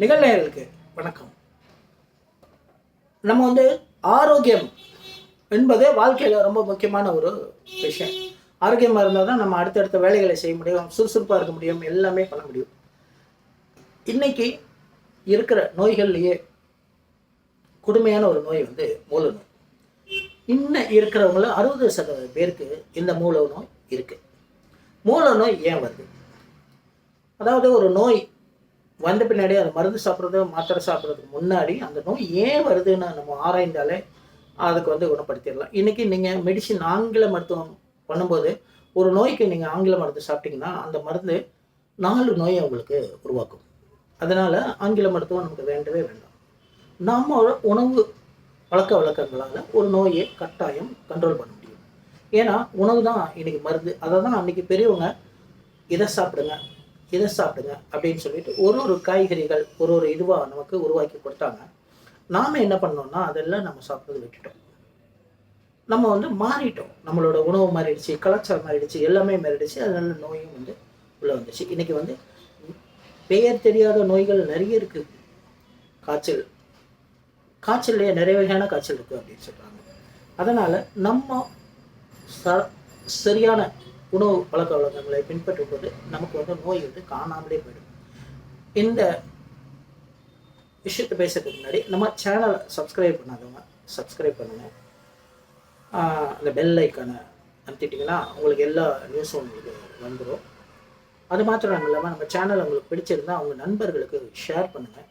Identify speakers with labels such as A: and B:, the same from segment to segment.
A: நிகழ்நேயர்களுக்கு வணக்கம். நம்ம வந்து ஆரோக்கியம் என்பது வாழ்க்கையில் ரொம்ப முக்கியமான ஒரு விஷயம். ஆரோக்கியமாக இருந்தால் தான் நம்ம அடுத்தடுத்த வேலைகளை செய்ய முடியும் சுறுசுறுப்பாக இருக்க முடியும் எல்லாமே பண்ண முடியும். இன்னைக்கு இருக்கிற நோய்கள்லேயே கொடுமையான ஒரு நோய் வந்து மூல நோய். இன்னும் இருக்கிறவங்கள அறுபது சதவீத பேருக்கு இந்த மூல நோய் இருக்குது மூல நோய் ஏன் வருது? அதாவது ஒரு நோய் வந்த பின்னாடி அது மருந்து சாப்பிட்றது மாத்திரை சாப்பிட்றதுக்கு முன்னாடி அந்த நோய் ஏன் வருதுன்னு நம்ம ஆராய்ந்தாலே அதுக்கு வந்து குணப்படுத்திடலாம். இன்றைக்கி நீங்கள் மெடிசின் ஆங்கில மருத்துவம் பண்ணும்போது ஒரு நோய்க்கு நீங்கள் ஆங்கில மருந்து சாப்பிட்டீங்கன்னா அந்த மருந்து நாலு நோயை உங்களுக்கு உருவாக்கும். அதனால் ஆங்கில மருத்துவம் நமக்கு வேண்டவே வேண்டாம். நம்ம உணவு பழக்க வழக்கங்களால் ஒரு நோயை கட்டாயம் கண்ட்ரோல் பண்ண முடியும். ஏன்னா உணவு தான் இன்னைக்கு மருந்து. அதை தான் அன்றைக்கி பெரியவங்க இதை சாப்பிடுங்க. இதை சாப்பிடுங்க அப்படின்னு சொல்லிட்டு ஒரு ஒரு காய்கறிகள் ஒரு ஒரு இதுவாக நமக்கு உருவாக்கி கொடுத்தாங்க. நாம் என்ன பண்ணோம்னா அதெல்லாம் நம்ம சாப்பிட்றது விட்டுட்டோம். நம்ம வந்து மாறிட்டோம். நம்மளோட உணவு மாறிடுச்சு கலாச்சாரம் மாறிடுச்சு எல்லாமே மாறிடுச்சு. அதனால நோயும் வந்து உள்ளே வந்துச்சு. இன்றைக்கி வந்து பெயர் தெரியாத நோய்கள் நிறைய இருக்குது காய்ச்சல். காய்ச்சல்லையே நிறைய வகையான காய்ச்சல் இருக்குது அப்படின்னு சொல்கிறாங்க அதனால் நம்ம ச சரியான உணவு பழக்க வழக்கங்களை பின்பற்றும் போது நமக்கு வந்து நோய் வந்து காணாமலே போயிடும். இந்த விஷயத்தை பேசுறதுக்கு முன்னாடி நம்ம சேனலை சப்ஸ்கிரைப் பண்ணாதவங்க சப்ஸ்கிரைப் பண்ணுங்கள் அந்த பெல் ஐக்கானை அமுத்திட்டிங்கன்னா உங்களுக்கு எல்லா நியூஸும் உங்களுக்கு வந்துடும் அது மாத்திரம் இல்லாமல் நம்ம சேனல் உங்களுக்கு பிடிச்சிருந்தால் அவங்க நண்பர்களுக்கு ஷேர் பண்ணுங்கள்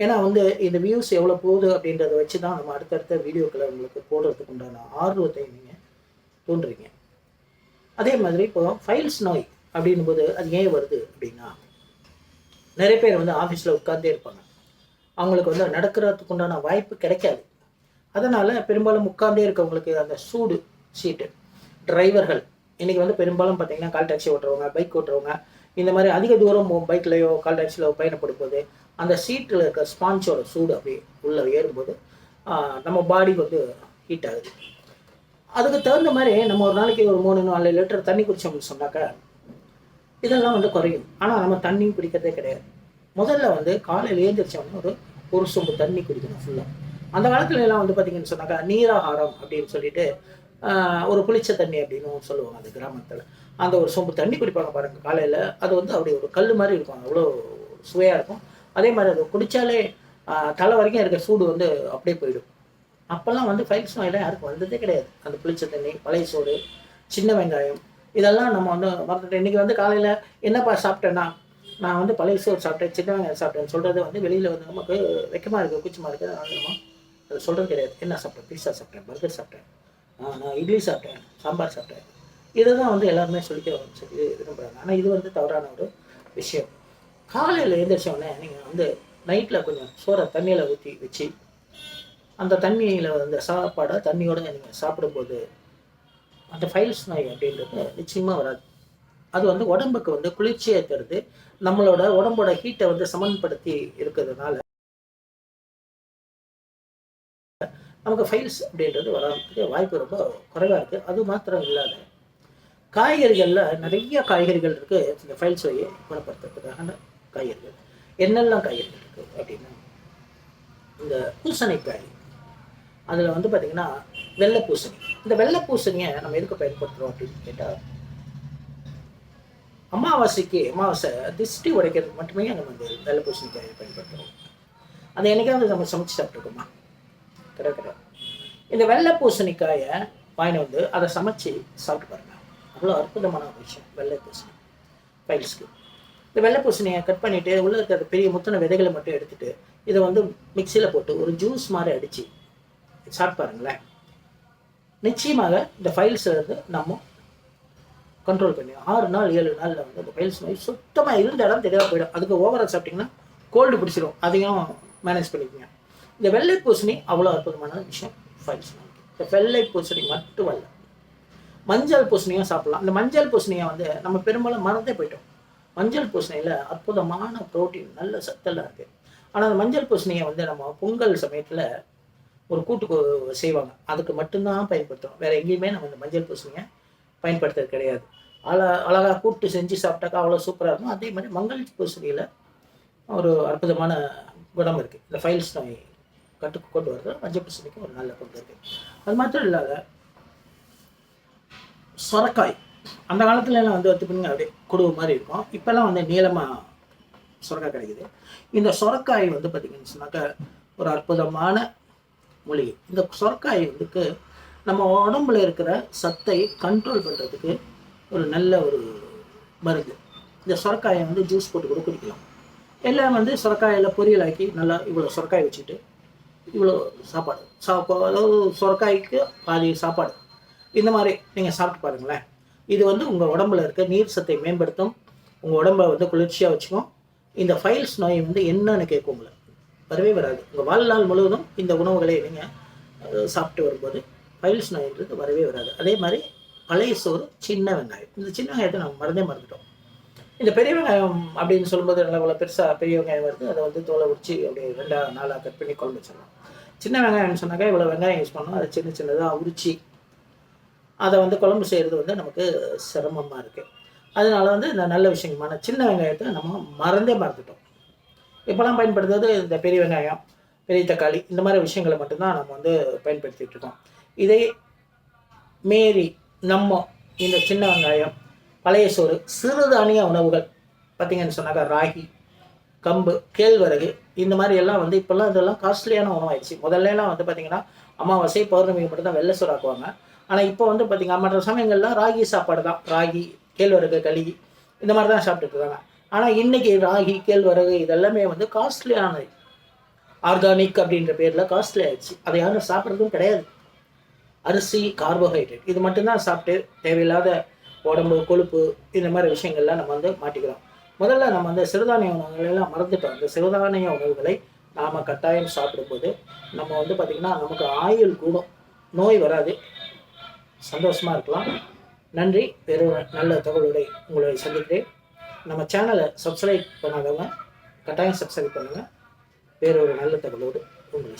A: ஏன்னா வந்து இந்த வியூஸ் எவ்வளோ போகுது அப்படின்றத வச்சு தான் நம்ம அடுத்தடுத்த வீடியோக்களை உங்களுக்கு போடுறதுக்கு உண்டான ஆர்வத்தை நீங்கள் தோன்றுறீங்க அதே மாதிரி இப்போ ஃபைல்ஸ் நோய் அப்படின்னும் போது அது ஏன் வருது அப்படின்னா நிறைய பேர் வந்து ஆஃபீஸில் உட்கார்ந்தே இருப்பாங்க. அவங்களுக்கு வந்து நடக்கிறதுக்கு உண்டான வாய்ப்பு கிடைக்காது. அதனால் பெரும்பாலும் உட்கார்ந்தே இருக்கவங்களுக்கு அந்த சூடு சீட்டு டிரைவர்கள் இன்றைக்கி வந்து பெரும்பாலும் பார்த்தீங்கன்னா கால் டாக்ஸி ஓட்டுறவங்க பைக் ஓட்டுறவங்க இந்த மாதிரி அதிக தூரம் பைக்லையோ கால் டாக்ஸிலோ பயணப்படும் போது அந்த சீட்டில் இருக்க ஸ்பான்ஸோட சூடு அப்படி உள்ளே ஏறும்போது நம்ம பாடி வந்து ஹீட் ஆகுது. அதுக்கு தகுந்த மாதிரி நம்ம ஒரு நாளைக்கு ஒரு மூணு நாலு லிட்டர் தண்ணி குடிச்சோம்னு சொன்னாக்கா இதெல்லாம் வந்து குறையும். ஆனால் நம்ம தண்ணி குடிக்கிறதே கிடையாது. முதல்ல வந்து காலையில் எழுந்திரிச்சோம்னா ஒரு ஒரு சொம்பு தண்ணி குடிக்கணும் ஃபுல்லாக அந்த காலத்துல எல்லாம் வந்து பார்த்தீங்கன்னு சொன்னாக்கா நீராகாரம் அப்படின்னு சொல்லிட்டு ஒரு புளிச்ச தண்ணி அப்படின்னு சொல்லுவாங்க அந்த கிராமத்தில். அந்த ஒரு சொம்பு தண்ணி குடிப்பாங்க பாருங்க காலையில். அது வந்து அப்படி ஒரு கல் மாதிரி இருக்கும். அவ்வளோ சுவையாக இருக்கும். அதே மாதிரி அது குடித்தாலே தலை வரைக்கும் இருக்க சூடு வந்து அப்படியே போயிடும். அப்போல்லாம் வந்து ஃபைல்ஸ் நோயெல்லாம் யாருக்கும் வந்ததே கிடையாது. அந்த புளிச்ச தண்ணி பழைய சோறு சின்ன வெங்காயம் இதெல்லாம் நம்ம வந்து மறந்துட்டோம். இன்றைக்கி வந்து காலையில் என்னப்பா சாப்பிட்டேன்னா நான் வந்து பழைய சோறு சாப்பிட்டேன் சின்ன வெங்காயம் சாப்பிட்டேன்னு சொல்கிறது வந்து வெளியில் வந்து நமக்கு வெக்கமாக இருக்குது கூச்சமாக இருக்குது அதனால நம்ம அதை சொல்கிறது கிடையாது. என்ன சாப்பிட்டேன்? பீஸா சாப்பிட்டேன் பர்கர் சாப்பிட்டேன் ஆ, நான் இட்லி சாப்பிட்டேன் சாம்பார் சாப்பிட்டேன். இதை தான் வந்து எல்லாருமே சொல்லிக்க சொல்லி விரும்புகிறாங்க ஆனால் இது வந்து தவறான ஒரு விஷயம். காலையில் எழுந்திரிச்ச உடனே நீங்கள் வந்து நைட்டில் கொஞ்சம் சோறை தண்ணியில் ஊற்றி வச்சு அந்த தண்ணியில் அந்த சாப்பாடை தண்ணியோட நீங்கள் சாப்பிடும்போது அந்த ஃபைல்ஸ் நோய் அப்படின்றது நிச்சயமாக வராது. அது வந்து உடம்புக்கு வந்து குளிர்ச்சியை தருது. நம்மளோட உடம்போட ஹீட்டை வந்து சமன்படுத்தி இருக்கிறதுனால நமக்கு ஃபைல்ஸ் அப்படின்றது வராதுக்கு வாய்ப்பு ரொம்ப குறைவாக இருக்குது அது மாத்திரம் இல்லாத காய்கறிகளில் நிறைய காய்கறிகள் இருக்குது இந்த ஃபைல்ஸ் நோயை குணப்படுத்துறதுக்கான காய்கறிகள். என்னெல்லாம் காய்கறிகள் இருக்குது அப்படின்னா இந்த பூசணிக்காய் அதில் வந்து பார்த்திங்கன்னா வெள்ளை பூசணி. இந்த வெள்ளை பூசணியை நம்ம எதுக்கு பயன்படுத்துகிறோம் அப்படின்னு கேட்டால் அமாவாசைக்கு அமாவாசை திஷ்டி உடைக்கிறதுக்கு மட்டுமே நம்ம வந்து வெள்ளை பூசணிக்காயை பயன்படுத்துகிறோம் அதை என்னைக்காவது நம்ம சமைச்சு சாப்பிட்ருக்கோமா கிடையாது கிடையாது இந்த வெள்ளை பூசணிக்காயை வாங்கிட்டு வந்து அதை சமைச்சு சாப்பிட்டு பாருங்க. அவ்வளோ அற்புதமான விஷயம் வெள்ளை பூசணி. ஃபைல்ஸ்க்கு. இந்த வெள்ளை பூசணியை கட் பண்ணிவிட்டு உள்ளே இருக்கிற பெரிய முத்தன விதைகளை மட்டும் எடுத்துகிட்டு இதை வந்து மிக்சியில் போட்டு ஒரு ஜூஸ் மாதிரி அடித்து சார்ட் பாருங்களேன். நிச்சயமாக இந்த ஃபைல்ஸை வந்து நம்ம கண்ட்ரோல் பண்ணி ஆறு நாள் ஏழு நாளில் வந்து அந்த ஃபைல்ஸ் மாதிரி சுத்தமாக இருந்த இடம் தெரியாம போயிடும். அதுக்கு ஓவராக சாப்பிட்டிங்கன்னா கோல்டு பிடிச்சிரும். அதையும் மேனேஜ் பண்ணிக்கோங்க. இந்த வெள்ளை பூசணி அவ்வளோ அற்புதமான விஷயம் ஃபைல்ஸ் இந்த வெள்ளை பூசணி மட்டும் அல்ல. மஞ்சள் பூசணியும் சாப்பிட்லாம். இந்த மஞ்சள் பூசணியை வந்து நம்ம பெரும்பாலும் மறந்தே போயிட்டோம். மஞ்சள் பூசணியில் அற்புதமான புரோட்டீன் நல்ல சத்தெல்லாம் இருக்குது ஆனால் அந்த மஞ்சள் பூசணியை வந்து நம்ம பொங்கல் சமயத்தில் ஒரு கூட்டு செய்வாங்க. அதுக்கு மட்டும்தான் பயன்படுத்துகிறோம் வேறு எங்கேயுமே நம்ம இந்த மஞ்சள் பூசணியை பயன்படுத்துறது கிடையாது. அழ அழகாக கூட்டு செஞ்சு சாப்பிட்டாக்கா அவ்வளோ சூப்பராக இருக்கும். அதே மாதிரி மங்கள் பூசணியில் ஒரு அற்புதமான குணம் இருக்குது இந்த ஃபைல்ஸ் நோய் கட்டுக்கு கொண்டு வர்றது மஞ்சள் பூசணிக்கு ஒரு நல்ல பங்கு இருக்குது அது மாத்திரம் இல்லாத சொரக்காய். அந்த காலத்துல எல்லாம் வந்து பார்த்திங்கன்னா அப்படியே குடுவு மாதிரி இருக்கும். இப்போல்லாம் வந்து நீளமாக சொரக்காய் கிடைக்குது. இந்த சொரக்காய் வந்து பார்த்திங்கன்னு சொன்னாக்கா ஒரு அற்புதமான மூலிகை இந்த சொரக்காய் வந்துக்கு நம்ம உடம்புல இருக்கிற சத்தை கண்ட்ரோல் பண்ணுறதுக்கு ஒரு நல்ல ஒரு மருந்து. இந்த சொரக்காயை வந்து ஜூஸ் போட்டு கூட குடிக்கலாம். எல்லாம் வந்து சொரக்காயில் பொரியலாக்கி நல்லா இவ்வளோ சொரக்காய் வச்சுட்டு இவ்வளோ சாப்பாடு. சா அதாவது சொரக்காய்க்கு பாதி சாப்பாடு. இந்த மாதிரி நீங்கள் சாப்பிட்டு பாருங்களேன். இது வந்து உங்கள் உடம்புல இருக்க நீர் சத்தை மேம்படுத்தும். உங்கள் உடம்பை வந்து குளிர்ச்சியாக வச்சுக்கும். இந்த ஃபைல்ஸ் நோய் வந்து என்னன்னு கேட்கும் உங்களை. வரவே வராது. உங்கள் வாழ்நாள் முழுவதும் இந்த உணவுகளை நீங்கள் சாப்பிட்டு வரும்போது ஃபைல்ஸ் நோயின்றது வரவே வராது. அதே மாதிரி பழைய சோறு சின்ன வெங்காயம். இந்த சின்ன வெங்காயத்தை நம்ம மறந்தே மறந்துட்டோம். இந்த பெரிய வெங்காயம் அப்படின்னு சொல்லும்போது நல்லா இவ்வளோ பெருசாக பெரிய வெங்காயம் வருது. அதை வந்து தோலை உரிச்சு அப்படியே ரெண்டா நாளாக கட் பண்ணி குழம்பு வச்சிடலாம். சின்ன வெங்காயம்னு சொன்னாக்கா இவ்வளோ வெங்காயம் யூஸ் பண்ணோம் அதை சின்ன சின்னதாக உரிச்சு அதை வந்து குழம்பு செய்கிறது வந்து நமக்கு சிரமமாக இருக்குது அதனால வந்து இந்த நல்ல விஷயமான சின்ன வெங்காயத்தை நம்ம மறந்தே மறந்துட்டோம். இப்போலாம் பயன்படுத்துறது இந்த பெரிய வெங்காயம் பெரிய தக்காளி இந்த மாதிரி விஷயங்களை மட்டும்தான் நம்ம வந்து பயன்படுத்திட்டு இருக்கோம். இதே மீறி நம்ம இந்த சின்ன வெங்காயம் பழைய சோறு சிறுதானிய உணவுகள் பார்த்தீங்கன்னு சொன்னாக்கா ராகி கம்பு கேழ்வரகு இந்த மாதிரி எல்லாம் வந்து இப்போல்லாம் இதெல்லாம் காஸ்ட்லியான உணவாயிடுச்சு. முதல்லலாம் வந்து பார்த்தீங்கன்னா அமாவாசை பௌர்ணமிக்கு மட்டும் தான் வெள்ளை சோறு ஆக்குவாங்க. ஆனால் இப்போ வந்து பார்த்தீங்கன்னா மற்ற சமயங்கள்லாம் ராகி சாப்பாடு தான். ராகி கேழ்வரகு களி இந்த மாதிரி தான் சாப்பிட்டுட்டு இருக்காங்க. ஆனால் இன்னைக்கு ராகி கேழ்வரகு இதெல்லாமே வந்து காஸ்ட்லியானது ஆர்கானிக் அப்படின்ற பேரில் காஸ்ட்லி ஆயிடுச்சு. அதை யாரும் சாப்பிட்றதும் கிடையாது. அரிசி கார்போஹைட்ரேட் இது மட்டும்தான் சாப்பிட்டு தேவையில்லாத உடம்பு கொழுப்பு இந்த மாதிரி விஷயங்கள்லாம் நம்ம வந்து மாட்டிக்கிறோம். முதல்ல நம்ம அந்த சிறுதானிய உணவுகளெல்லாம் மறந்துட்டோம். அந்த சிறுதானிய உணவுகளை நாம் கட்டாயம் சாப்பிடும்போது நம்ம வந்து பார்த்திங்கன்னா நமக்கு ஆயுள் கூடும். நோய் வராது. சந்தோஷமாக இருக்கலாம். நன்றி. வேறு நல்ல தகவலோடு உங்களை சந்திக்கிறேன். நம்ம சேனலை சப்ஸ்கிரைப் பண்ணாதவங்க கட்டாயம் சப்ஸ்கிரைப் பண்ணுங்கள் வேறு ஒரு நல்ல தகவலோடு உங்களை